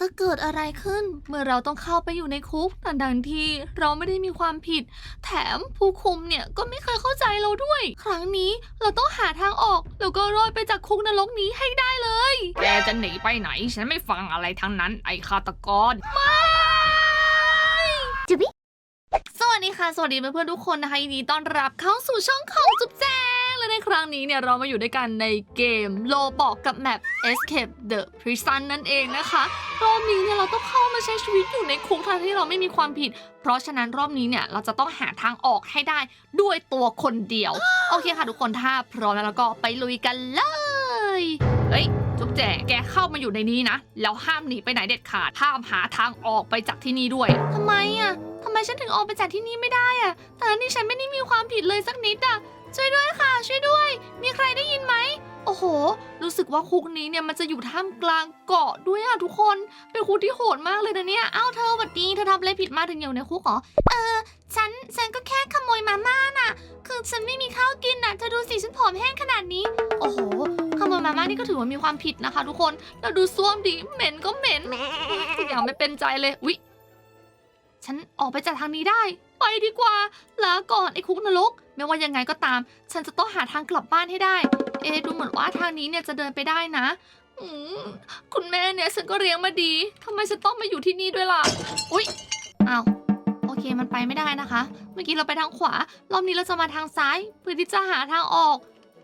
จะเกิดอะไรขึ้นเมื่อเราต้องเข้าไปอยู่ในคุกแต่ดังที่เราไม่ได้มีความผิด แถมผู้คุมเนี่ยก็ไม่เคยเข้าใจเราด้วย ครั้งนี้เราต้องหาทางออกแล้วก็รอดไปจากคุกนรกนี้ให้ได้เลย แกจะหนีไปไหน ฉันไม่ฟังอะไรทั้งนั้น ไอ้ฆาตกรสวัสดีค่ะ สวัสดีเพื่อนๆทุกคนนะคะยินดีต้อนรับเข้าสู่ช่องของจุ๊บแจง และในครั้งนี้เนี่ยเรามาอยู่ด้วยกันในเกมโลบอกกับแมป Escape the Prison นั่นเองนะคะรอบนี้เนี่ยเราต้องเข้ามาใช้ชีวิตอยู่ในคุกทั้งที่เราไม่มีความผิด เพราะฉะนั้นรอบนี้เนี่ยเราจะต้องหาทางออกให้ได้ด้วยตัวคนเดียว โอเคค่ะทุกคนถ้าพร้อมแล้วก็ไปลุยกันเลย เฮ้ยจุ๊บแจงแกเข้ามาอยู่ในนี้นะ แล้วห้ามหนีไปไหนเด็ดขาด ห้ามหาทางออกไปจากที่นี่ด้วยทำไมอะทำไมฉันถึงออกไปจากที่นี่ไม่ได้อะแต่นี่ฉันไม่ได้มีความผิดเลยสักนิดอะ ช่วยด้วยค่ะ ช่วยด้วย มีใครได้ยินไหม โอ้โห รู้สึกว่าคุกนี้เนี่ยมันจะอยู่ท่ามกลางเกาะด้วยอะทุกคน เป็นคุกที่โหดมากเลยนะเนี่ยอ้าเธอหวัดดี เธอทำอะไรผิดมาถึงอยู่ในคุกเหรอ เออ ฉัน ฉันก็แค่ขโมยมาม่าน่ะ คือฉันไม่มีข้าวกินน่ะ เธอดูสิฉันผอมแห้งขนาดนี้ โอ้โห ขโมยมาม่านี่ก็ถือว่ามีความผิดนะคะ ทุกคน แล้วดูส้วมดิ เหม็นก็เหม็นทุกอย่างไม่เป็นใจเลยวิฉันออกไปจากทางนี้ได้ ไปดีกว่า ลาก่อนไอ้คุกนรก ไม่ว่ายังไงก็ตาม ฉันจะต้องหาทางกลับบ้านให้ได้ เอะดูเหมือนว่าทางนี้เนี่ยจะเดินไปได้นะอืมคุณแม่เนี่ยฉันก็เลี้ยงมาดีทำไมฉันต้องมาอยู่ที่นี่ด้วยล่ะ อุ๊ยอ้าวโอเคมันไปไม่ได้นะคะ เมื่อกี้เราไปทางขวารอบนี้เราจะมาทางซ้าย เพื่อที่จะหาทางออก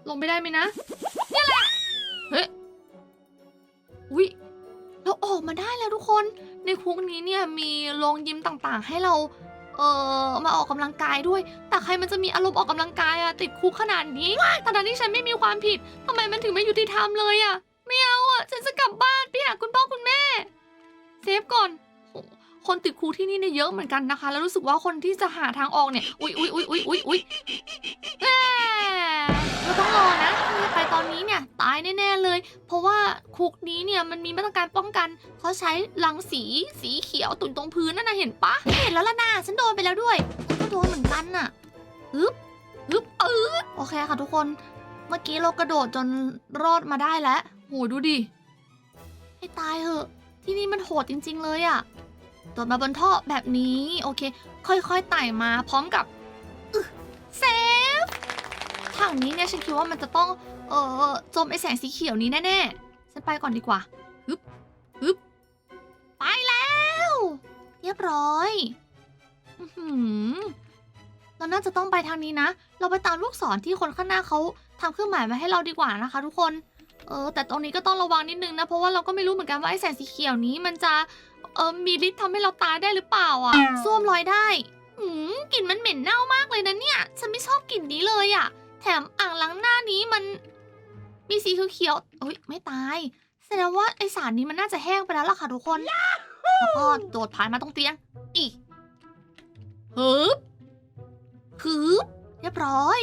ลงไปได้ไหมนะนี่แหละเฮ้ยอุ๊ยเราออกมาได้แล้วทุกคน ในคุกนี้เนี่ยมีโรงยิมต่างๆ ให้เรา เออมาออกกำลังกายด้วย แต่ใครมันจะมีอารมณ์ออกกำลังกายอะติดคุกขนาดนี้แต่ตอนนี้ฉันไม่มีความผิดทำไมมันถึงไม่ยุติธรรมเลยอะไม่เอาอะฉันจะกลับบ้านไปหาคุณพ่อคุณแม่ เซฟก่อนโอ้คนติดคุกที่นี่เนี่ยเยอะเหมือนกันนะคะ แล้วรู้สึกว่าคนที่จะหาทางออกเนี่ยอุ๊ยอุ๊ยอุ๊ยอุ๊ยอุ๊ยอุ๊ย เนี่ยมันมีมาตรการป้องกันเขาใช้รังสีสีเขียวตุ่นตรงพื้นนั่นนะเห็นปะเห็นแล้วล่ะนะฉันโดนไปแล้วด้วยฉันก็โดนเหมือนกันน่ะฮึบฮึบเออโอเคค่ะทุกคน เมื่อกี้เรากระโดดจนรอดมาได้แล้วโหดูดิให้ตายเหอะ ที่นี่มันโหดจริง ๆ เลยอะโดดมาบนท่อแบบนี้โอเค ค่อยๆไต่มาพร้อมกับเซฟทางนี้เนี่ยฉันคิดว่ามันจะต้องเออจมไอแสงสีเขียวนี้แน่ๆ ฉันไปก่อนดีกว่าฮึบฮึบไปแล้ว เรียบร้อยอือหือเราน่าจะต้องไปทางนี้นะ เราไปตามลูกศรที่คนข้างหน้าเขาทำเครื่องหมายมาให้เราดีกว่านะคะ ทุกคน เออ แต่ตรงนี้ก็ต้องระวังนิดนึงนะ เพราะว่าเราก็ไม่รู้เหมือนกันว่าไอ้แสงสีเขียวนี้มันจะ เออมีฤทธิ์ทำให้เราตายได้หรือเปล่าอะส้วมลอยได้ อืมกลิ่นมันเหม็นเน่ามากเลยนะเนี่ย ฉันไม่ชอบกลิ่นนี้เลยอะ แถมอ่างล้างหน้านี้มัน มีสีเขียวๆอุ้ยไม่ตาย แสดงว่าไอสารนี้มันน่าจะแห้งไปแล้วล่ะค่ะทุกคน แล้วก็โดดผ่านมาตรงเตียงอีฮึบฮึบเรียบร้อย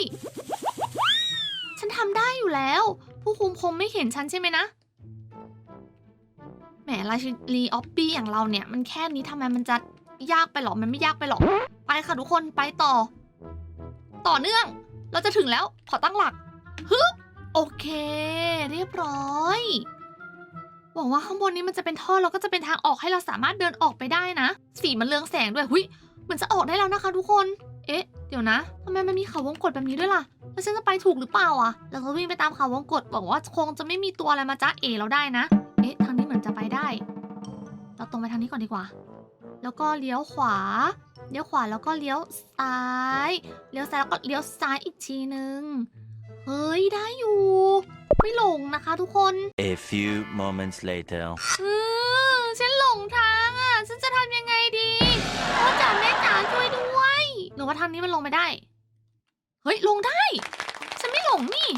ฉันทำได้อยู่แล้ว ผู้คุมคงไม่เห็นฉันใช่ไหมนะ แหมราชินีออฟบี้อย่างเราเนี่ย มันแค่นี้ทำไมมันจะยากไปหรอ มันไม่ยากไปหรอก ไปค่ะทุกคน ไปต่อ ต่อเนื่อง เราจะถึงแล้ว ขอตั้งหลักฮึบ โอเค เรียบร้อยหวังว่าข้างบนนี้มันจะเป็นท่อแล้วก็จะเป็นทางออกให้เราสามารถเดินออกไปได้นะ สีมันเรืองแสงด้วยหุยเหมือนจะออกได้แล้วนะคะ ทุกคน เอ๊ะ เดี๋ยวนะทำไมมันมีเขาวงกดแบบนี้ด้วยล่ะ แล้วฉันจะไปถูกหรือเปล่าอะเราก็วิ่งไปตามเขาวงกดหวังว่าคงจะไม่มีตัวอะไรมาจ้าเอเราได้นะ เอ๊ะ ทางนี้เหมือนจะไปได้ เราตรงไปทางนี้ก่อนดีกว่า แล้วก็เลี้ยวขวา เลี้ยวขวาแล้วก็เลี้ยวซ้าย เลี้ยวซ้ายแล้วก็เลี้ยวซ้ายอีกทีนึง เฮ้ย ได้อยู่ ไม่หลงนะคะทุกคน A few moments later. เออฉันหลงทางอะ ฉันจะทำยังไงดีพ่อจ๋าแม่จ๋าช่วยด้วย หรือว่าทางนี้มันลงไม่ได้ เฮ้ย ลงได้ ฉันไม่หลงนี่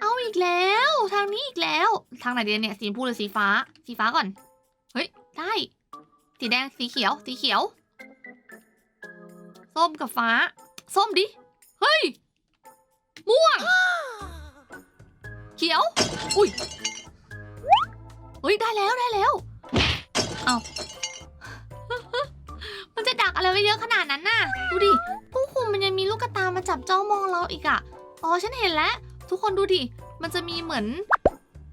เอาอีกแล้ว ทางนี้อีกแล้ว ทางไหนดีเนี่ย สีชมพูหรือสีฟ้า สีฟ้าก่อน เฮ้ย ได้ สีแดง สีเขียว สีเขียว ส้มกับฟ้า ส้มดิ เฮ้ย ม่วง เขียว อุ้ยเฮ้ยได้แล้วได้แล้ว เอามันจะดักอะไรไว้เยอะขนาดนั้นน่ะ ดูดิ ผู้คุมมันยังมีลูกกระตามาจับจ้องมองเราอีกอะอ๋อฉันเห็นแล้ว ทุกคนดูดิ มันจะมีเหมือน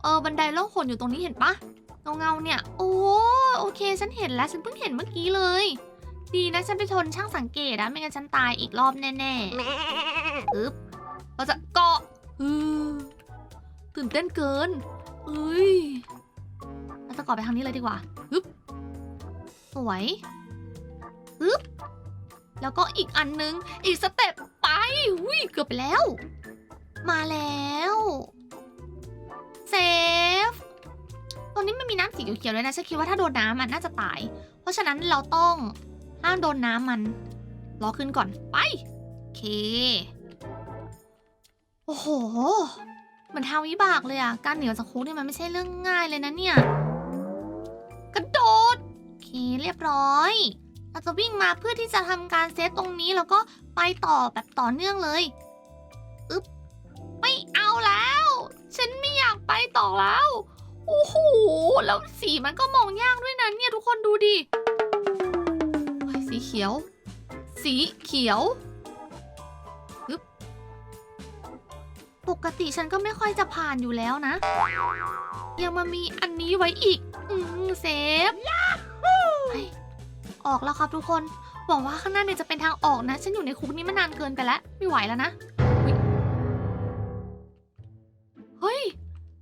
เออบันไดล่องหนอยู่ตรงนี้เห็นปะเงาเงาเนี่ย โอ้โอเค ฉันเห็นแล้ว ฉันเพิ่งเห็นเมื่อกี้เลย ดีนะฉันไปชนช่างสังเกตอะไม่งั้นฉันตายอีกรอบแน่ๆอึ๊บ เราจะเกาะอือตื่นเต้นเกินเอ้ยเราจะเกาะไปทางนี้เลยดีกว่าฮึบสวยฮึบแล้วก็อีกอันนึง อีกสเต็ปไปอุ้ยเกือบไปแล้ว มาแล้วเซฟตรงนี้ไมันมีน้ำสีเขียวๆเลยนะฉันคิดว่าถ้าโดนน้ำมันน่าจะตาย เพราะฉะนั้นเราต้องห้ามโดนน้ำมัน รอขึ้นก่อนไป โอเค โอ้โห เหมือนทางวิบากเลยอะการหนีออกจากคุกนี่มันไม่ใช่เรื่องง่ายเลยนะเนี่ย กระโดด โอเคเรียบร้อย เราจะวิ่งมาเพื่อที่จะทำการเซตตรงนี้แล้วก็ไปต่อแบบต่อเนื่องเลยอึ๊บ ไม่เอาแล้ว ฉันไม่อยากไปต่อแล้ว โอ้โห แล้วสีมันก็มองยากด้วยนะเนี่ยทุกคนดูดิเฮ้ยสีเขียว สีเขียว ปกติฉันก็ไม่ค่อยจะผ่านอยู่แล้วนะ ยังมามีอันนี้ไว้อีก อืมเซฟเฮ้ยออกแล้วครับทุกคน หวังว่าข้างหน้าเนี่ยจะเป็นทางออกนะ ฉันอยู่ในคุกนี้มานานเกินไปแล้ว ไม่ไหวแล้วนะ เฮ้ย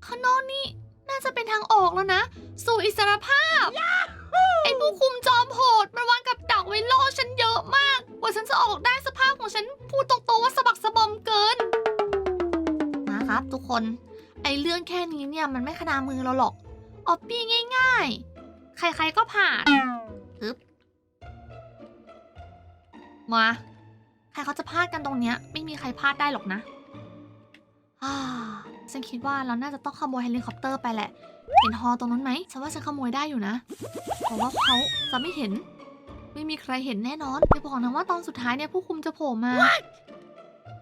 ข้างนอกนี่น่าจะเป็นทางออกแล้วนะ สู่อิสรภาพ ไอ้ผู้คุมจอมโหดมันวางกับดักไว้ล่อฉันเยอะมาก กว่าฉันจะออกได้สภาพของฉันพูดตรงๆว่าสะบักสะบอมเกินนะ ครับทุกคน ไอ้เรื่องแค่นี้เนี่ยมันไม่ขนามือเราหรอก ออปปี้ง่าย ๆ ใครๆก็ผ่านฮึบมา ใครเขาจะพลาดกันตรงเนี้ย ไม่มีใครพลาดได้หรอกนะอ่าฉันคิดว่าเราน่าจะต้องขโมยเฮลิคอปเตอร์ไปแหละ เห็นฮอตรงนั้นไหมฉันว่าฉันขโมยได้อยู่นะ เพราะว่าเขาจะไม่เห็น ไม่มีใครเห็นแน่นอนอย่าบอกนะว่าตอนสุดท้ายเนี่ยผู้คุมจะโผล่มา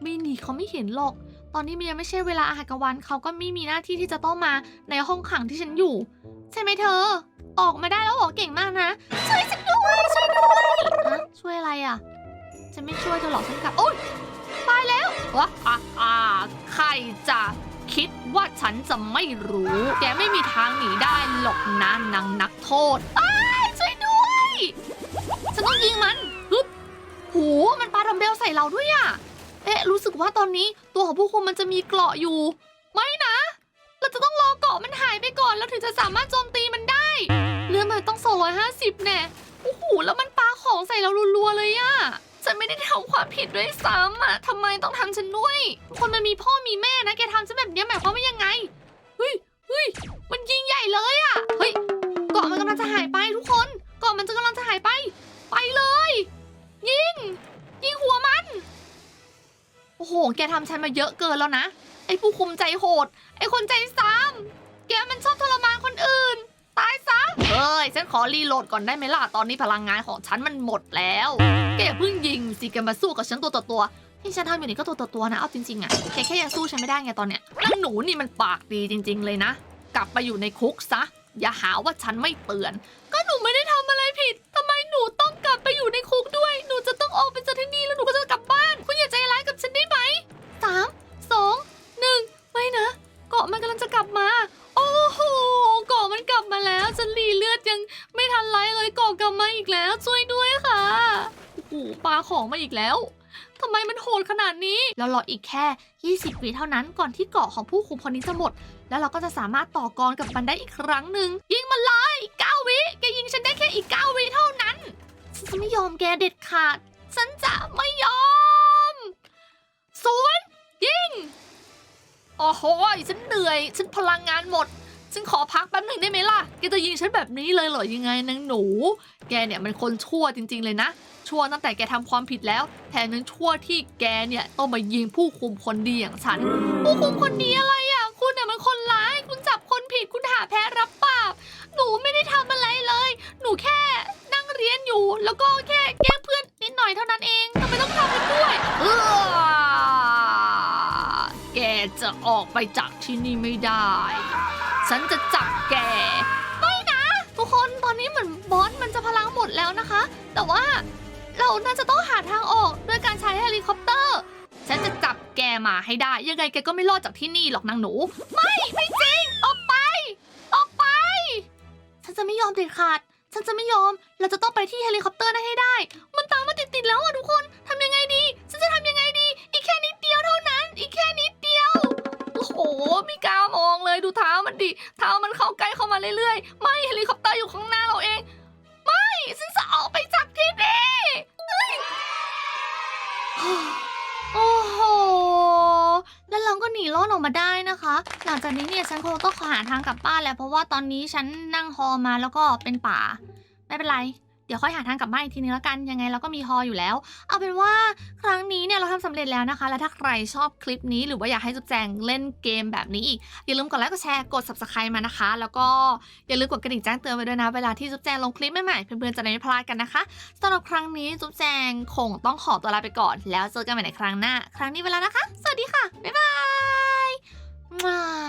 ไม่หนีเขาไม่เห็นหรอก ตอนนี้มันยังไม่ใช่เวลาอาหารกลางวันเขาก็ไม่มีหน้าที่ที่จะต้องมาในห้องขังที่ฉันอยู่ ใช่ไหมเธอ ออกมาได้แล้วเหรอเก่งมากนะช่วยฉันด้วยช่วยด้วยฮะช่วยอะไรอะฉันไม่ช่วยเธอหรอกฉันกลับโอ๊ยตายแล้ววะอะอ่าใครจะคิดว่าฉันจะไม่รู้ แกไม่มีทางหนีได้หรอกนะนางนักโทษช่วยด้วย ฉันต้องยิงมันฮึบโหมันปาดัมเบลใส่เราด้วยอะ อ๊ะ รู้สึกว่าตอนนี้ตัวของผู้คุมมันจะมีเกราะอยู่ ไม่นะ เราจะต้องรอเกราะมันหายไปก่อน แล้วถึงจะสามารถโจมตีมันได้ เลือดมันต้อง 250 แน่ โอ้โห แล้วมันปาของใส่เรารัวๆเลยอะฉันไม่ได้ทำความผิดด้วยซ้ำอะทำไมต้องทำฉันด้วย คนมันมีพ่อมีแม่นะ แกทำฉันแบบนี้หมายความว่ายังไง เฮ้ยเฮ้ย มันยิงใหญ่เลยอะเฮ้ย เกาะมันกำลังจะหายไปทุกคน เกาะมันจะกำลังจะหายไป ไปเลย ยิง ยิงหัวมัน โอ้โห แกทำฉันมาเยอะเกินแล้วนะ ไอ้ผู้คุมใจโหด ไอ้คนใจซ้ำแกมันชอบทรมานคนอื่น ตายซะเอ้ย ฉันขอรีโหลดก่อนได้ไหมล่ะ ตอนนี้พลังงานของฉันมันหมดแล้ว แกอย่าเพิ่งยิงสิ แกมาสู้กับฉันตัวต่อตัวที่ฉันทำอยู่นี่ก็ตัวต่อตัวนะ เอาจริงๆอะแกแค่ยังสู้ฉันไม่ได้ไงตอนเนี้ยนางหนูนี่มันปากดีจริง ๆ เลยนะ กลับไปอยู่ในคุกซะ อย่าหาว่าฉันไม่เตือน ก็หนูไม่ได้ทำอะไรผิดทำไมหนูต้องกลับไปอยู่ในคุกด้วย หนูจะต้องออกไปจากที่นี่แล้วหนูก็จะกลับ ฉันได้ไหมสามสองหนึ่งไม่นะ เกาะมันกำลังจะกลับมา โอ้โหเกาะมันกลับมาแล้วฉันรีเลือดยังไม่ทันไรเลยเกาะกลับมาอีกแล้ว ช่วยด้วยค่ะโอ้โหปลาของมาอีกแล้วทำไมมันโหดขนาดนี้ แล้วรออีกแค่ 20วิเท่านั้นก่อนที่เกาะของผู้คุมคนนี้จะหมด แล้วเราก็จะสามารถต่อกรกับมันได้อีกครั้งหนึ่งยิงมันเลยอีก9วิแกยิงฉันได้แค่อีก9วิเท่านั้นฉันจะไม่ยอมแกเด็ดขาด ฉันจะไม่ยอม สวนยิง โอ้โห ฉันเหนื่อย ฉันพลังงานหมด ฉันขอพักแป๊บหนึ่งได้ไหมล่ะ แกจะยิงฉันแบบนี้เลยเหรอยังไงนางหนู แกเนี่ยมันคนชั่วจริง ๆ เลยนะ ชั่วตั้งแต่แกทำความผิดแล้ว แถมยังชั่วที่แกเนี่ยต้องมายิงผู้คุมคนดีอย่างฉัน ผู้คุมคนนี้อะไรอะ คุณน่ะมันคนร้าย คุณจับคนผิด คุณหาแพ้รับบาป หนูไม่ได้ทำอะไรเลย หนูแค่นั่งเรียนอยู่ แล้วก็แค่แก ที่นี่ไม่ได้ ฉันจะจับแก ไม่นะ ทุกคนตอนนี้เหมือนบอสมันจะพลังหมดแล้วนะคะ แต่ว่าเราน่าจะต้องหาทางออกด้วยการใช้เฮลิคอปเตอร์ ฉันจะจับแกมาให้ได้ ยังไงแกก็ไม่รอดจากที่นี่หรอกนางหนู ไม่ไม่จริง ออกไป ออกไป ฉันจะไม่ยอมเด็ดขาด ฉันจะไม่ยอม เราจะต้องไปที่เฮลิคอปเตอร์นั้นให้ได้ มันตามมาติดๆแล้วอะทุกคนทำยังไงดี ฉันจะทำยังไงดี อีกแค่นิดเดียวเท่านั้น อีกแค่นิด โอ้โหไม่กล้ามองเลยดูเท้ามันดิเท้ามันเข้าใกล้เข้ามาเรื่อยๆ ไม่เฮลิคอปเตอร์อยู่ข้างหน้าเราเอง ไม่ฉันจะออกไปจากที่นี่โอ้โหแล้วเราก็หนีรอดออกมาได้นะคะ หลังจากนี้เนี่ยฉันคงต้องหาทางกลับบ้านแล้วเพราะว่าตอนนี้ฉันนั่งฮอมาแล้วก็เป็นป่า ไม่เป็นไร เดี๋ยวค่อยหาทางกลับบ้านอีกทีนึงแล้วกันยังไงเราก็มีฮออยู่แล้ว เอาเป็นว่าครั้งนี้เนี่ยเราทำสำเร็จแล้วนะคะ และถ้าใครชอบคลิปนี้หรือว่าอยากให้จุ๊บแจงเล่นเกมแบบนี้อีก อย่าลืมกดไลค์กดแชร์กด subscribe มานะคะ แล้วก็อย่าลืมกดกระดิ่งแจ้งเตือนไว้ด้วยนะ เวลาที่จุ๊บแจงลงคลิปใหม่ๆเพื่อนๆจะได้ไม่พลาดกันนะคะสำหรับครั้งนี้จุ๊บแจงคงต้องขอตัวลาไปก่อน แล้วเจอกันใหม่ในครั้งหน้า ครั้งนี้เวลานะคะ สวัสดีค่ะบ๊ายบายว้า